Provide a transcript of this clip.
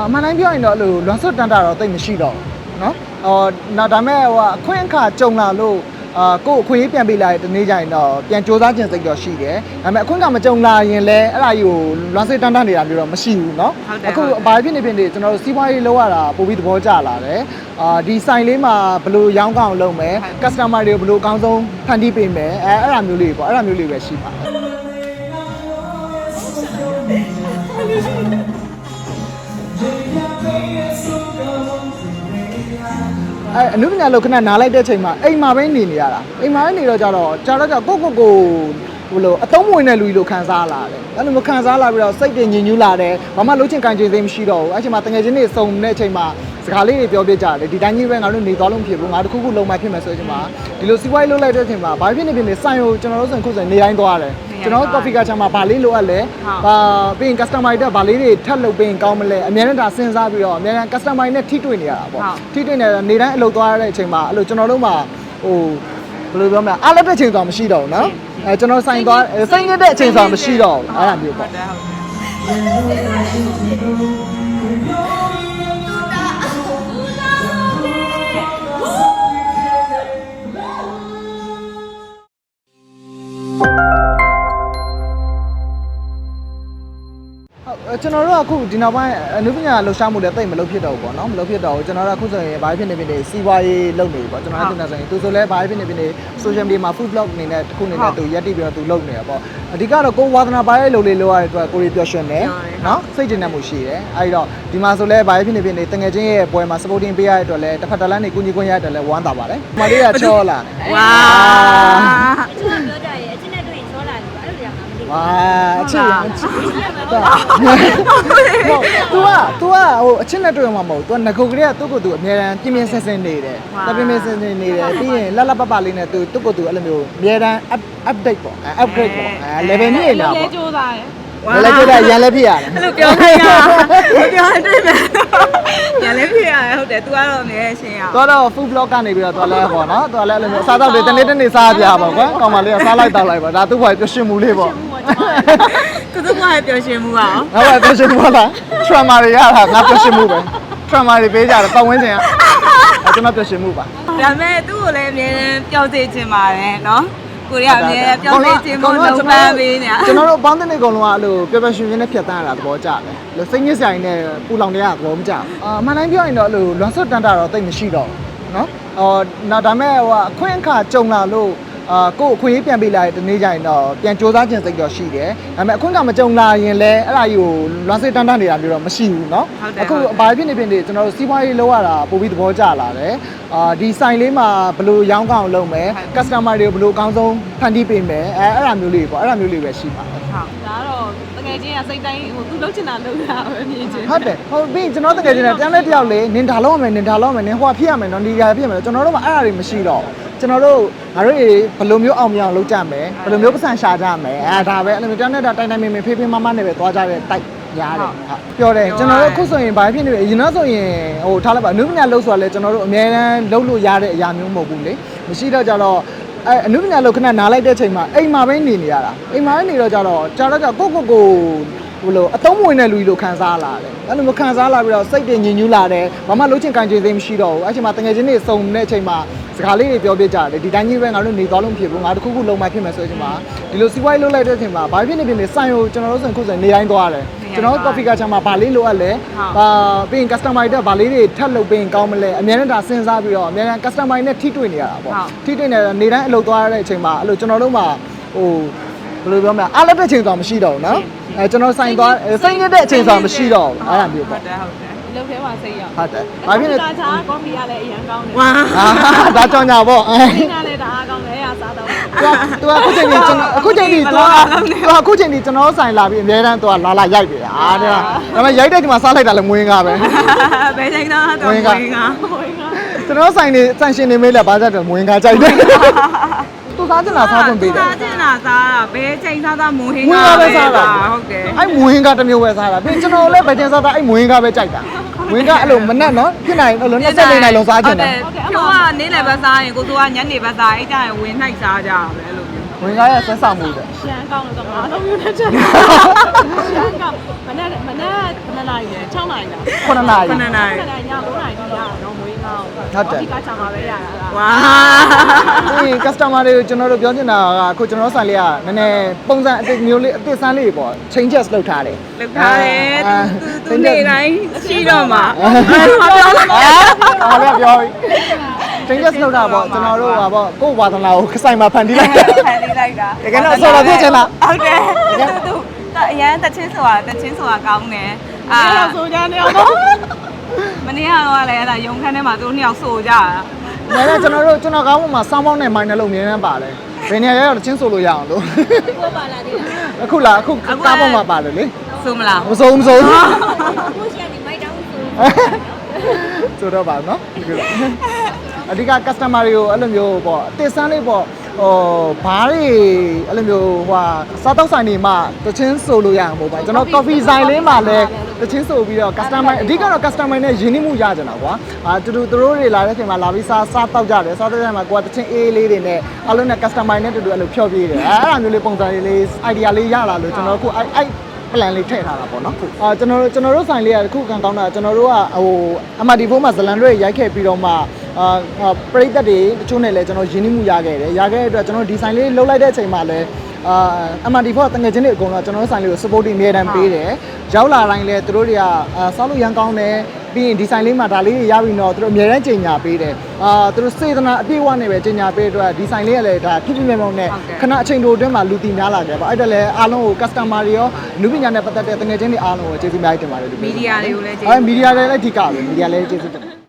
အာမှန်တိုင်းပြောရင်တော့အဲ့လိုလွန်ဆွတ်တန်တာတော့တိတ်မရှိတော့ဘူးเนาะအော်နောက်ဒါမဲ့ဟိုအခွင့်အခါကြုံလာလို့အာကိုယ်အခွင့်အရေးပြန်ပေးလာတဲ့တနေ့ကျရင်တော့ပြန်စူးစမ်းခြင်းစိတ်တော့ရှိတယ်ဒါပေမဲ့အခွင့်အခါမကြုံလာရင်လည်းအဲ့ဒါကြီးကိုလွန်ဆွတ်တန်တာနေတာမျိုးတော့မရှိဘူးเนาะ ဟုတ်တယ် အခု ဟုတ်တယ် အပါဖြစ်နေဖြစ်နေကျွန်တော်တို့စီးပွားရေးလောက်ရတာပို့ပြီးသဘောကျလာတယ်အာဒီဆိုင်လေးမှာဘယ်လိုရောင်းကောင်းလုပ်မယ် customer တွေကိုဘယ်လိုအကောင်းဆုံးဖန်တီးပေးမယ်အဲအဲ့ဒါမျိုးလေးပေါ့အဲ့ဒါမျိုးလေးပဲရှိပါတယ် အဲအနုပညာလောက်ခဏနားလိုက်တဲ့ချိန်မှာအိမ်မှာပဲနေနေရတာအိမ်မှာပဲနေတော့ကြတော့ကြာတော့ကြကိုကိုကိုဘလို့အသုံးဝင်တဲ့လူကြီးလို့ခံစားလာတယ်အဲ့လိုမျိုးခံစားလာပြီးတော့စိတ်တွေညင်ညူးလာတယ်ဘာမှလုံးချင်ကန်ချင်သိမ်းမရှိတော့ဘူးအဲ့ချိန်မှာတကယ်ချင်းတွေစုံတဲ့အချိန်မှာ စကားလေးတွေပြောပြကြတယ်ဒီတိုင်းကြီးပဲငါတို့နေသွားလုံးဖြစ်ဘူးငါတို့ခုခုလုံးမဖြစ်မယ်ဆိုရင်မှဒီလိုစီးပွားရေးလုပ်လိုက်တဲ့အချိန်မှာဘာဖြစ်နေဖြစ်နေဆိုင်ကိုကျွန်တော်တို့ဆိုရင်ခုဆိုနေတိုင်းသွားတယ်ကျွန်တော်တို့ coffee culture မှာဘာလေးလိုအပ်လဲဘာပြီးရင် customer တွေဘာလေးတွေထပ်လုပ်ပေးရင်ကောင်းမလဲအများနဲ့ဒါစဉ်းစားပြီးတော့အများနဲ့ customer နဲ့ထိတွေ့နေရတာပေါ့ထိတွေ့နေနေတိုင်းအလုပ်သွားရတဲ့အချိန်မှာအဲ့လိုကျွန်တော်တို့မှာဟိုဘယ်လိုပြောမလဲအားလက်တဲ့အချိန်ဆိုတာမရှိတော့ဘူးနော်အဲကျွန်တော်ဆိုင်သွားစိတ်ငြိတဲ့အချိန်ဆိုတာမရှိတော့ဘူးအဲ့ဒါမျိုးပေါ့ ကျွန်တော်တို့ကအခုဒီနောက်ပိုင်းအနုပညာလှူရှားမှုလည်းတိတ်မလုပ်ဖြစ်တော့ဘူးပေါ့နော်မလုပ်ဖြစ်တော့ဘူးကျွန်တော်တို့ကအခုဆိုရင်ဘာဖြစ်နေဖြစ်နေစီးပွားရေးလုပ်နေပြီပေါ့ကျွန်တော်တို့တင်နေဆိုရင်သူဆိုလဲဘာဖြစ်နေဖြစ်နေ social media မှာ food blog အနေနဲ့တစ်ခုအနေနဲ့သူရက်တိပြီးတော့သူလုပ်နေတာပေါ့အဓိကတော့ကိုဝါသနာပါရဲ့လုပ်လေးလုပ်ရတဲ့အတွက်ကိုရီပျော်ရွှင်တယ်နော်စိတ်ကျဉ်တတ်မှုရှိတယ်အဲဒီတော့ဒီမှာဆိုလဲဘာဖြစ်နေဖြစ်နေတငယ်ချင်းရဲ့ပွဲမှာ supporting ပေးရတဲ့အတွက်လဲတစ်ဖက်တစ်လမ်းနေကူညီခွင့်ရတဲ့အတွက်လဲဝမ်းသာပါတယ်ဒီမလေးကချောလာတယ်ဝါသူကပြောကြရဲ့အချင်းနဲ့တွေ့ရင်ချောလာတယ်အဲ့လိုတရားမှမသိဘူးဝါအချစ်ရအချစ်။ရှိရမှာ တော့ ပေါ့ ဟုတ် तू อ่ะ तू อ่ะဟိုအချစ်နဲ့တွေ့မှာမဟုတ် तू ငကိုကလေးကသူ့ကိုယ်သူအများတန်းပြင်းပြင်းဆင်းဆင်းနေတယ်။တပြင်းပြင်းဆင်းဆင်းနေတယ်ပြီးရင်လက်လက်ပပလေးနဲ့ तू သူ့ကိုယ်သူအဲ့လိုမျိုးအများတန်း update ပေါ့ upgrade ပေါ့အဲ level မြင့်နေတာပေါ့ ကြိုးစားတယ် ။လည်းကြည့်တာရန်လည်းဖြစ်ရတယ် အဲ့လိုပြောခိုင်းရပြောတွေ့မယ်ညာလည်းဖြစ်ရတယ်ဟုတ်တယ် तू ကတော့အမြဲရှင်းရ ။သွားတော့ food blog ကနေပြီးတော့သွားလဲပေါ့နော်။သွားလဲအဲ့လိုမျိုးအစားတော့တွေတနေ့တနေ့စားပြပါကွာ။ကောင်မလေးကစားလိုက်တောက်လိုက်ပါဒါသူ့ဘွားပြရှင်မှုလေးပေါ့။ ကုသမှုရဲ့ပျော်ရွှင်မှုအောင်ငါကပြရှင်မှုလား။ trauma တွေရတာငါပြရှင်မှုပဲ။ trauma တွေပေးကြတယ်ပတ်ဝန်းကျင်ကအဲကျွန်တော်ပြရှင်မှုပါဒါပေမဲ့သူ့ကိုလည်းအမြဲတမ်းပျော်စေချင်ပါတယ်နော်ကိုရီးယားအမြဲပျော်စေချင်မှုလုံးပန်းပေးနေတာကျွန်တော်တို့အပေါင်းတဲ့နေကုန်လုံးကအဲ့လိုပျော်ပျော်ရွှင်ရွှင်နဲ့ဖြတ်တန်းရတာသဘောကျတယ်။လို့စိတ်ညစ်စရာကြီးနဲ့ပူလောင်တရားသဘောမကျဘူး။အာမှန်တိုင်းပြောရင်တော့အဲ့လိုလွန်ဆွတ်တန်တာတော့တိတ်မရှိတော့ဘူးနော်။အော်နောက်ဒါမဲ့ဟိုအခွင့်အခါကြုံလာလို့ အာကိုယ်အခွင့်အရေးပြန်ပေးလာတဲ့တနေ့ကျရင်တော့ပြန်စူးစမ်းခြင်းစိတ်တော့ရှိတယ်။ဒါပေမဲ့အခွင့်အခါမကြုံလာရင်လည်းအဲ့ဒါကြီးကိုလွန်ဆွတ်တန်တန်နေတာမျိုးတော့မရှိဘူးနော်။အခုအပါဖြစ်နေဖြစ်နေကျွန်တော်တို့စီးပွားရေးလောက်ရတာပို့ပြီးသဘောကျလာတယ်။အာဒီဆိုင်လေးမှာဘယ်လိုရောင်းကောင်းလုပ်မယ်။ customer တွေကိုဘယ်လိုအကောင်းဆုံးဖန်တီးပေးမယ်။အဲအဲ့ဒါမျိုးလေးပေါ့အဲ့ဒါမျိုးလေးပဲရှိပါတယ်ဟုတ်ဒါကတော့တကယ်ချင်းကစိတ်တိုင်းဟိုသူလှုပ်ချင်တာလှုပ်တာပဲမြင်ချင်းဟုတ်တယ်ဟုတ်ပြီကျွန်တော်တကယ်ချင်းတန်းလဲတယောက်လေနင်ဒါလောက်ရမယ်နင်ဒါလောက်ရမယ်နင်ဟိုကဖြစ်ရမယ်နော်ဒီကဖြစ်ရမယ်ကျွန်တော်တို့ကအဲ့အရာတွေမရှိတော့ ကျွန်တော်တို့ငါတို့ဘယ်လိုမျိုးအောင်မြင်အောင်လုပ်ကြမယ်ဘယ်လိုမျိုးပတ်စံရှာကြမယ်အဲဒါပဲအဲ့လိုမျိုးတန်းနဲ့တိုင်တိုင်မင်မင်ဖေးဖေးမမနဲ့ပဲသွားကြတဲ့တိုက်ရားတယ်ဟုတ်ပြောတယ်ကျွန်တော်တို့ခုဆိုရင်ဘာဖြစ်နေလဲအရင်တော့ဆိုရင်ဟိုထားလိုက်ပါအနုပညာလုပ်ဆိုတာလေကျွန်တော်တို့အများတန်းလုပ်လို့ရတဲ့အရာမျိုးမဟုတ်ဘူးလေမရှိတော့ကြတော့အဲအနုပညာလုပ်ခဏနားလိုက်တဲ့ချိန်မှာအိမ်မှာပဲနေနေရတာအိမ်မှာပဲနေတော့ကြတော့ကြာတော့ကြကိုကိုကိုဘလို့အသုံးဝင်တဲ့လူကြီးလို့ခံစားလာတယ်အဲ့လိုမျိုးခံစားလာပြီးတော့စိတ်တွေညင်ညူးလာတယ်ဘာမှလုံးချင်ကန်ချင်သိမ်းမရှိတော့ဘူးအဲ့ချိန်မှာတကယ်ချင်းတွေစုံတဲ့အချိန်မှာ စကားလေးတွေပြောပြကြတယ်ဒီတိုင်းကြီးပဲငါတို့နေသွားလို့မဖြစ်ဘူးငါတခုခုလုံးမဖြစ်မယ်ဆိုတဲ့အချိန်မှာဒီလိုစီးပွားရေးလုပ်လိုက်တဲ့အချိန်မှာဘာဖြစ်နေဖြစ်နေစိုင်ကိုကျွန်တော်တို့ဆိုရင်ခုဆိုရင်နေတိုင်းသွားတယ်ကျွန်တော်တို့ coffee ကချာမှာဘာလေးလိုအပ်လဲဘာပြီးရင် customer တွေဘာလေးတွေထပ်လုပ်ပေးရင်ကောင်းမလဲအများနဲ့ဒါစဉ်းစားပြီးတော့အများနဲ့ customer တွေနဲ့ထိတွေ့နေရတာပေါ့ထိတွေ့နေတာနေတိုင်းအလုပ်သွားရတဲ့အချိန်မှာအဲ့လိုကျွန်တော်တို့မှာဟိုဘယ်လိုပြောမလဲအားလက်တဲ့အချိန်ဆိုတာမရှိတော့ဘူးနော်အဲကျွန်တော်ဆိုင်သွားစိတ်ညစ်တဲ့အချိန်ဆိုတာမရှိတော့ဘူးအဲ့ဒါမျိုးဟုပေါ့တ်တယ်ဟုတ်တယ် လှုပ်ထဲမှာစိတ်ရောက်ဟုတ်တယ်ဘာဖြစ်လဲဒါချာကော်ဖီကလည်းအရင်ကောင်းတယ်ဝါအာဒါကြောင့်ညာပေါ့အဲဒီကလည်းဒါအားကောင်းတယ်အားစားတော့သူကသူကအခုချိန်ကြီးကျွန်တော်အခုချိန်ကြီးသူကသူကအခုချိန်ကြီးကျွန်တော်ဆိုင်လာပြီးအများတန်းသူကလာလာရိုက်တယ်အာတဲ့ဒါပေမဲ့ရိုက်တဲ့ချိန်မှာစားလိုက်တာလည်းမွေးကားပဲဘယ်ချိန်တော့တော့ဝင်ကကျွန်တော်ဆိုင်နေဆိုင်ရှင်နေမေးလဲဘာကြတယ်မွေးကားကြိုက်တယ်သူစားချင်တာစားခွင့်ပေးတယ်စားချင်တာစားတာဘယ်ချိန်စားစားမွေးဟင်းမွေးကားပဲစားတာဟုတ်တယ်အဲ့မွေးကားတစ်မျိုးပဲစားတာပြီးကျွန်တော်လည်းဗကြင်စားတာအဲ့မွေးကားပဲကြိုက်တာ မွေးကားအဲ့လိုမနဲ့နော်ဖြစ်နိုင်အဲ့လို24နိုင်လုံးစားချင်တယ်ဖြိုးကနေလည်းပဲစားရင်ကိုစိုးကညနေပဲစားအဲ့ကြရင်ဝင်နှိုက်စားကြတာပဲအဲ့လိုမျိုးဝင်ကားရဲ့ဆက်ဆောင်မှုတဲ့ရှမ်းကောင်းတော့ငါလုံးမျိုးနဲ့ချက်ရှမ်းကောင်းမနေ့မနေ့မနေ့နိုင်တယ်6နိုင်လား9နာရီခုနနာရီ9နိုင်ည9နိုင်ဒီရတော့မွေးငေါ့ ဟုတ်တယ်ဒီကချာမှာပဲရတာလားဝါဒီ customer တွေကိုကျွန်တော်တို့ပြောချင်တာကအခုကျွန်တော်တို့ဆိုင်လေးကနည်းနည်းပုံစံအစ်မျိုးလေးအစ်ဆန်းလေးပေါ့ changes လုပ်ထားတယ်လောက်ထားတယ်အာသူသူနေတိုင်းရှိတော့မှာအာမပြောလို့အာလည်းပြောပြီ changes လုပ်တာပေါ့ကျွန်တော်တို့ဟာပေါ့ကိုယ့်ဝါသနာကိုခဆိုင်မှာဖန်တီးလိုက်တယ်ဖန်လေးလိုက်တာတကယ်တော့ဆော်လာဖြစ်ချင်လားဟုတ်တယ်သူသူအရန်တချင်းဆိုတာတချင်းဆိုတာကောင်းတယ်အာအဲ့တော့ဆိုကြနေအောင်တော့ မနေ့ကတော့လည်းအဲ့ဒါရုံခန်းထဲမှာသူတို့နှစ်ယောက်ဆိုကြတာဒါနဲ့ကျွန်တော်တို့ကျွန်တော်ကောင်းပေါ်မှာစောင်းပေါင်းနဲ့မိုင်းနှလုံးအမြင်နှံပါတယ်ဘယ်နေရာရောက်တော့ချင်းဆိုလို့ရအောင်လို့ကိုပါလာသေးတယ်အခုလားအခုကားပေါ်မှာပါတယ်လေဆိုမလားမစုံမစုံကိုရှိကနေမိုက်တောင်းဆိုဆိုတော့ပါနော်ဒီလိုအဓိက customer တွေကိုအဲ့လိုမျိုးပေါ့အတစ်ဆန်းလေးပေါ့ဟိုဘားတွေအဲ့လိုမျိုးဟိုဟာစားတောက်ဆိုင်တွေမှာတချင်းဆိုလို့ရအောင်ပေါ့ဗျာကျွန်တော် coffee ဆိုင်လေးမှာလည်း တချင်းဆိုပြီးတော့ customer အဓိကတော့ customer နဲ့ရင်းနှီးမှုရကြတာကွာအာတူတူသူတို့တွေလာတဲ့အချိန်မှာလာပြီးစားစားတောက်ကြတယ်စားတောက်ကြမှာကိုကတချင်းအေးလေးတွေနဲ့အားလုံးနဲ့ customer နဲ့တူတူအဲ့လိုဖြောပြးတယ်အဲ့အဲ့လိုမျိုးလေးပုံစံလေးလေး idea လေးရလာလို့ကျွန်တော်အခုအဲ့အဲ့ plan လေးထည့်ထားတာပေါ့နော်အာကျွန်တော်တို့ကျွန်တော်တို့ဆိုင်လေးကအခုခံကောင်းတာကျွန်တော်တို့ကဟို MRT4 မှာဇလန်တွေရိုက်ခဲ့ပြီးတော့မှအာပရိသတ်တွေတချို့နဲ့လည်းကျွန်တော်ရင်းနှီးမှုရခဲ့တယ်ရခဲ့တဲ့အတွက်ကျွန်တော်ဒီဆိုင်လေးလှုပ်လိုက်တဲ့အချိန်မှာလည်း အာ MRT4 တငယ်ချင်းတွေအကုန်လုံးကျွန်တော်တို့ဆိုင်လေးကို support အမြဲတမ်းပေးတယ်ရောက်လာတိုင်းလည်းသူတို့တွေကအာစားလို့ရန်ကောင်းတယ်ပြီးရင်ဒီဆိုင်လေးမှာဒါလေးတွေရပြီးတော့သူတို့အမြဲတမ်းကြေညာပေးတယ်အာသူတို့စေတနာအပြည့်အဝနဲ့ပဲကြေညာပေးတဲ့အတွက်ဒီဆိုင်လေးကလည်းဒါဖြစ်ဖြစ်မြဲမြဲနဲ့ခဏအချိန်တိုအတွင်းမှာလူတည်များလာကြပါအဲ့ဒါလည်းအားလုံးကို customer တွေရောလူပညာနဲ့ပတ်သက်တဲ့တငယ်ချင်းတွေအားလုံးကိုကျေးဇူးအများကြီးတင်ပါတယ်ဒီမီဒီယာတွေကိုလည်းကျေးအဲဇူးမီဒီယာတွေလည်းအဓိကပဲမီဒီယာလည်းကျေးဇူးတင်ပါတယ်